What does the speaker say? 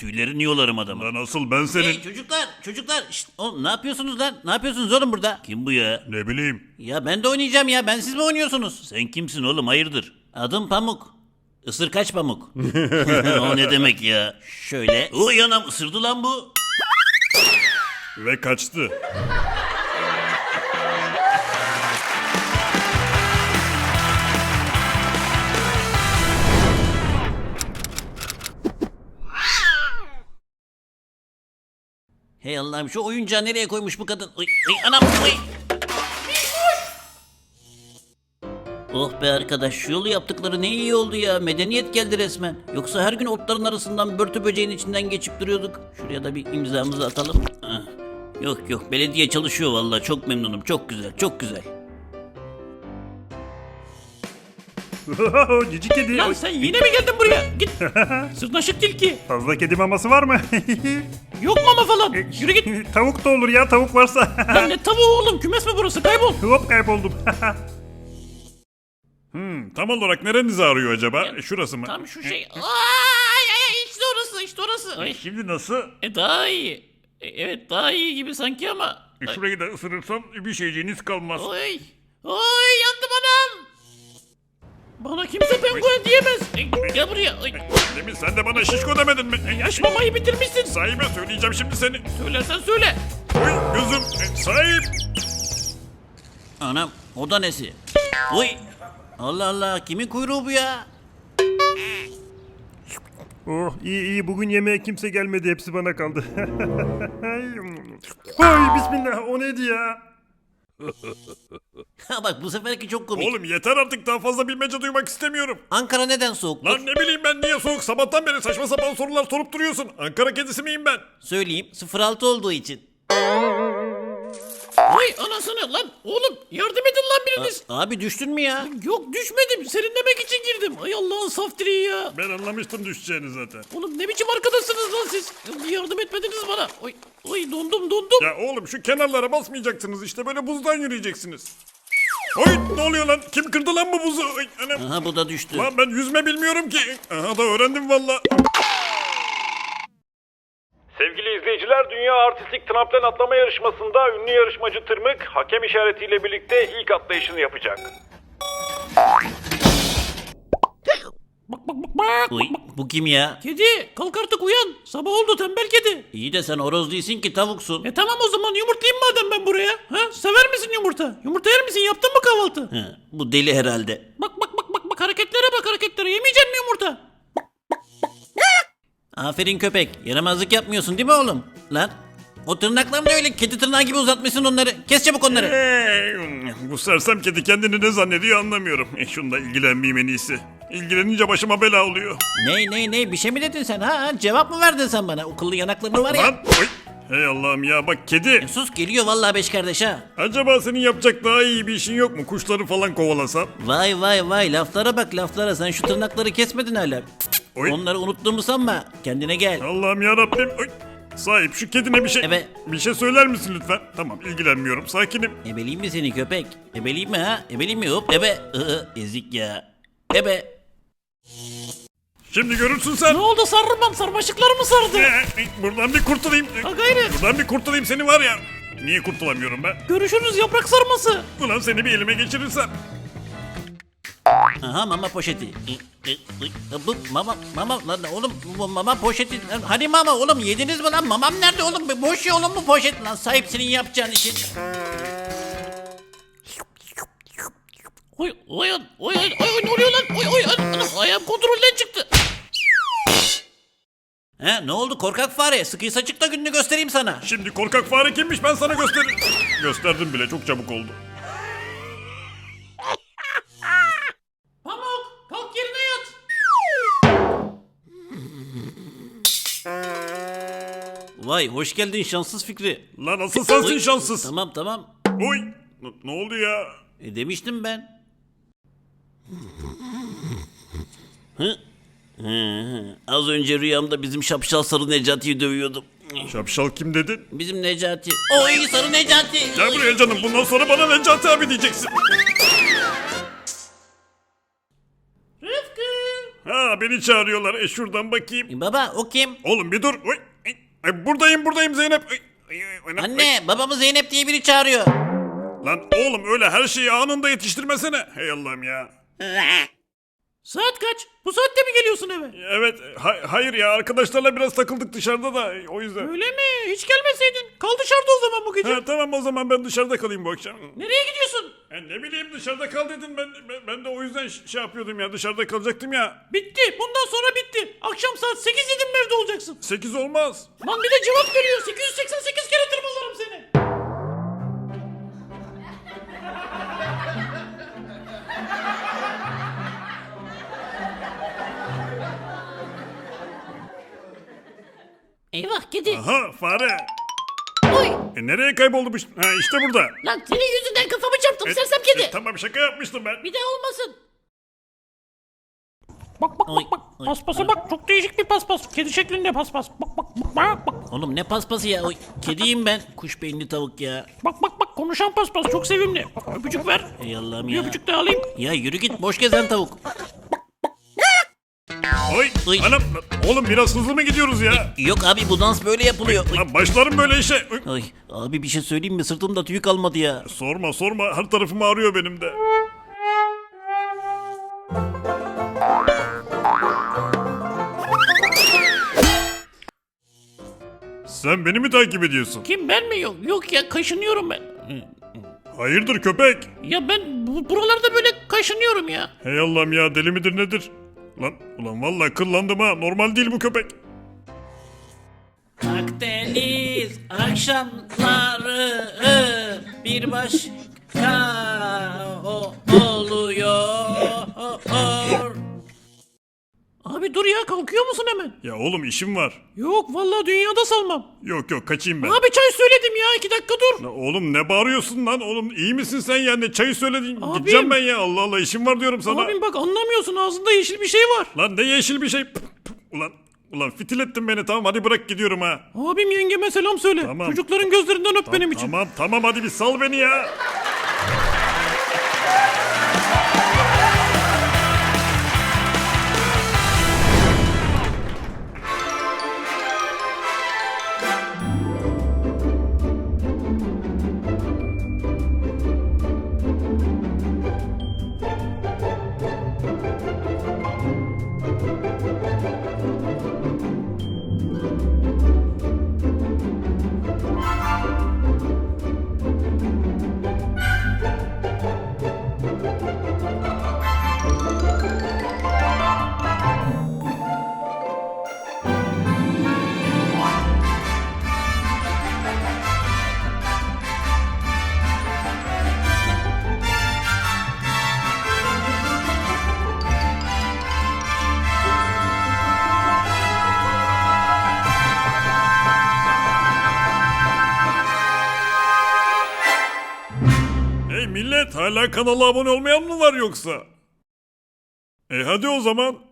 tüylerini yolarım adamı. Lan asıl ben senin... Hey çocuklar çocuklar şşt, oğlum ne yapıyorsunuz lan? Ne yapıyorsunuz oğlum burada? Kim bu ya? Ne bileyim. Ya ben de oynayacağım ya ben siz mi oynuyorsunuz? Sen kimsin oğlum hayırdır? Adım Pamuk. Isır kaç pamuk? o ne demek ya? Şöyle. Uy anam ısırdı lan bu. Ve kaçtı. Hey Allah'ım şu oyuncağı nereye koymuş bu kadın? Uy, uy, anam uy. Oh be arkadaş şu yolu yaptıkları ne iyi oldu ya. Medeniyet geldi resmen. Yoksa her gün otların arasından börtü böceğin içinden geçip duruyorduk. Şuraya da bir imzamızı atalım. Ah. Yok yok belediye çalışıyor vallahi çok memnunum. Çok güzel çok güzel. Cici kedi. Lan sen yine mi geldin buraya? Git. Sırnaşık tilki. Fazla kedi maması var mı? Yok mama falan. Yürü git. tavuk da olur ya tavuk varsa. Lan ne tavuğu oğlum kümes mi burası kaybol. Hop kayboldum. hmm, tam olarak nerenizi ağrıyor acaba? E, Şurası mı? Tam şu şey. Ay ay ay işte orası işte orası. Ay. Şimdi nasıl? E daha iyi. E, evet daha iyi gibi sanki ama. Ay. Şurayı da ısırırsam bir şeyciğiniz kalmaz. Oy. Oy yandım anam. Bana kimse penguen diyemez. E, gel buraya. Ay. Demin sen de bana şişko demedin mi? E, Yaş mamayı bitirmişsin. Sahibe söyleyeceğim şimdi seni. Söylersen söyle. Oy gözüm. E, sahip. Anam o da nesi? Uy. Allah Allah kimin kuyruğu bu ya? Oh iyi iyi bugün yemeğe kimse gelmedi hepsi bana kaldı. Ay bismillah o neydi ya? Ha bak bu seferki çok komik. Oğlum yeter artık daha fazla bilmece duymak istemiyorum. Ankara neden soğuktur? Lan ne bileyim ben niye soğuk sabahtan beri saçma sapan sorular sorup duruyorsun. Ankara kedisi miyim ben? Söyleyeyim 06 olduğu için. Vay anasını lan. Oğlum yardım edin lan biriniz. Abi düştün mü ya? Yok düşmedim. Serinlemek için girdim. Ay Allah'ın saf direği ya. Ben anlamıştım düşeceğini zaten. Oğlum ne biçim arkadaşsınız lan siz? Yardım etmediniz bana. Oy, oy dondum dondum. Ya oğlum şu kenarlara basmayacaksınız işte böyle buzdan yürüyeceksiniz. Oy ne oluyor lan? Kim kırdı lan bu buzu? Oy, anam. Aha bu da düştü. Lan ben yüzme bilmiyorum ki. Aha da öğrendim valla. İzleyiciler, Dünya Artistik Tramplen Atlama Yarışması'nda ünlü yarışmacı Tırmık hakem işaretiyle birlikte ilk atlayışını yapacak. Bak bak bak bak. Uy, bu kim ya? Kedi kalk artık uyan. Sabah oldu tembel kedi. İyi de sen horoz değilsin ki tavuksun. E tamam o zaman yumurtlayayım madem ben buraya. Ha? Sever misin yumurta? Yumurta yer misin? Yaptın mı kahvaltı? Hı, bu deli herhalde. Bak bak bak bak bak hareketlere bak hareketlere. Yemeyecek mi yumurta? Aferin köpek. Yaramazlık yapmıyorsun değil mi oğlum? Lan o tırnaklarını öyle kedi tırnağı gibi uzatmışsın onları. Kes çabuk onları. Ee, bu sersem kedi kendini ne zannediyor anlamıyorum. E, şununla ilgilenmeyeyim en iyisi. İlgilenince başıma bela oluyor. Ney ney ney bir şey mi dedin sen ha? Cevap mı verdin sen bana? O kıllı yanaklarını var ya. Lan oy. Hey Allah'ım ya bak kedi. Sus geliyor vallahi beş kardeş ha. Acaba senin yapacak daha iyi bir işin yok mu? Kuşları falan kovalasam. Vay vay vay laflara bak laflara. Sen şu tırnakları kesmedin hala. Oy. Onları unuttuğumu sanma. Kendine gel. Allah'ım ya Rabbim. Sahip şu kedine bir şey Ebe. bir şey söyler misin lütfen? Tamam ilgilenmiyorum. Sakinim. Ebeleyim mi seni köpek? Ebeleyim mi ha? Ebeleyim mi? Hop ebe. Iı, ezik ya. Ebe. Şimdi görürsün sen. Ne oldu sarılmam sarmaşıklar mı sardı? Ee, Buradan bir kurtulayım. Ha gayret. Buradan bir kurtulayım seni var ya. Niye kurtulamıyorum ben? Görüşürüz yaprak sarması. Ulan seni bir elime geçirirsem. Aha mama poşeti. I, ı, ı, Bu mama mama lan oğlum bu mama poşeti. Hani mama oğlum yediniz mi lan? Mamam nerede oğlum? Boş ya oğlum bu poşet lan. Sahip senin yapacağın için. Oy oy oy oy oy ne oluyor lan? Oy oy ayağım kontrolden çıktı. He ne oldu korkak fare? Sıkıysa çık da gününü göstereyim sana. Şimdi korkak fare kimmiş ben sana gösteririm. Gösterdim bile çok çabuk oldu. Vay hoş geldin şanssız Fikri. Lan asıl sensin Oy, şanssız. Tamam tamam. Oy. N- Ne oldu ya? E demiştim ben. Hı? Hı, hı. Az önce rüyamda bizim şapşal sarı Necati'yi dövüyordum. Şapşal kim dedin? Bizim Necati. Oy sarı Necati. Gel buraya canım bundan sonra bana Necati abi diyeceksin. Rıfkı. Ha beni çağırıyorlar. E şuradan bakayım. E, Baba o kim? Oğlum bir dur. Oy, ay, ay, buradayım buradayım Zeynep. Ay, ay, ay, ay, Anne babamı Zeynep diye biri çağırıyor. Lan oğlum öyle her şeyi anında yetiştirmesene. Hey Allah'ım ya. Saat kaç? Bu saatte mi geliyorsun eve? Evet ha- hayır ya arkadaşlarla biraz takıldık dışarıda da e, o yüzden. Öyle mi? Hiç gelmeseydin. Kal dışarıda o zaman bu gece. Ha, tamam o zaman ben dışarıda kalayım bu akşam. Nereye gidiyorsun? Ya ne bileyim dışarıda kal dedin ben, ben, ben de o yüzden ş- şey yapıyordum ya dışarıda kalacaktım ya. Bitti. Bundan sonra bitti. Akşam saat 8 dedim mi evde olacaksın? 8 olmaz. Lan bir de cevap veriyor. 888 kere tırmalarım Eyvah kedi. Aha fare. Oy. E, nereye kayboldu bu? ş- Ha işte burada. Lan senin yüzünden kafamı çarptım E, sersem kedi. e, tamam şaka yapmıştım ben. Bir daha olmasın. Bak bak Oy, bak bak. oy, Paspasa oy. bak. Çok değişik bir paspas. Kedi şeklinde paspas. Bak bak bak bak bak. Oğlum ne paspası ya? Oy, kediyim ben. Kuş beyinli tavuk ya. Bak bak bak konuşan paspas çok sevimli. Öpücük ver. Ey Allah'ım Bir ya. öpücük de alayım. Ya yürü git boş gezen tavuk. Oy. Oy. Anam oğlum biraz hızlı mı gidiyoruz ya? Yok abi bu dans böyle yapılıyor. Oy. Lan başlarım böyle işe. Oy. Ay abi bir şey söyleyeyim mi? Sırtımda tüy kalmadı ya. Sorma sorma her tarafım ağrıyor benim de. Sen beni mi takip ediyorsun? Kim ben mi? Yok, yok ya kaşınıyorum ben. Hayırdır köpek? Ya ben bu, buralarda böyle kaşınıyorum ya. Hey Allah'ım ya deli midir nedir? Lan ulan vallahi kıllandım ha normal değil bu köpek. Akdeniz akşamları bir başka o oluyor. Abi dur ya kalkıyor musun hemen? Ya oğlum işim var. Yok vallahi dünyada salmam. Yok yok kaçayım ben. Abi çay söyledim ya iki dakika dur. Lan oğlum ne bağırıyorsun lan oğlum iyi misin sen ya ne çayı söyledin Abim. gideceğim ben ya Allah Allah işim var diyorum sana. Abim bak anlamıyorsun ağzında yeşil bir şey var. Lan ne yeşil bir şey Pf, pf. ulan ulan fitil ettin beni tamam hadi bırak gidiyorum ha. Abim yengeme selam söyle. Tamam. Çocukların gözlerinden öp benim için. Tamam tamam hadi bir sal beni ya. Hala kanala abone olmayan mı var yoksa? E hadi o zaman.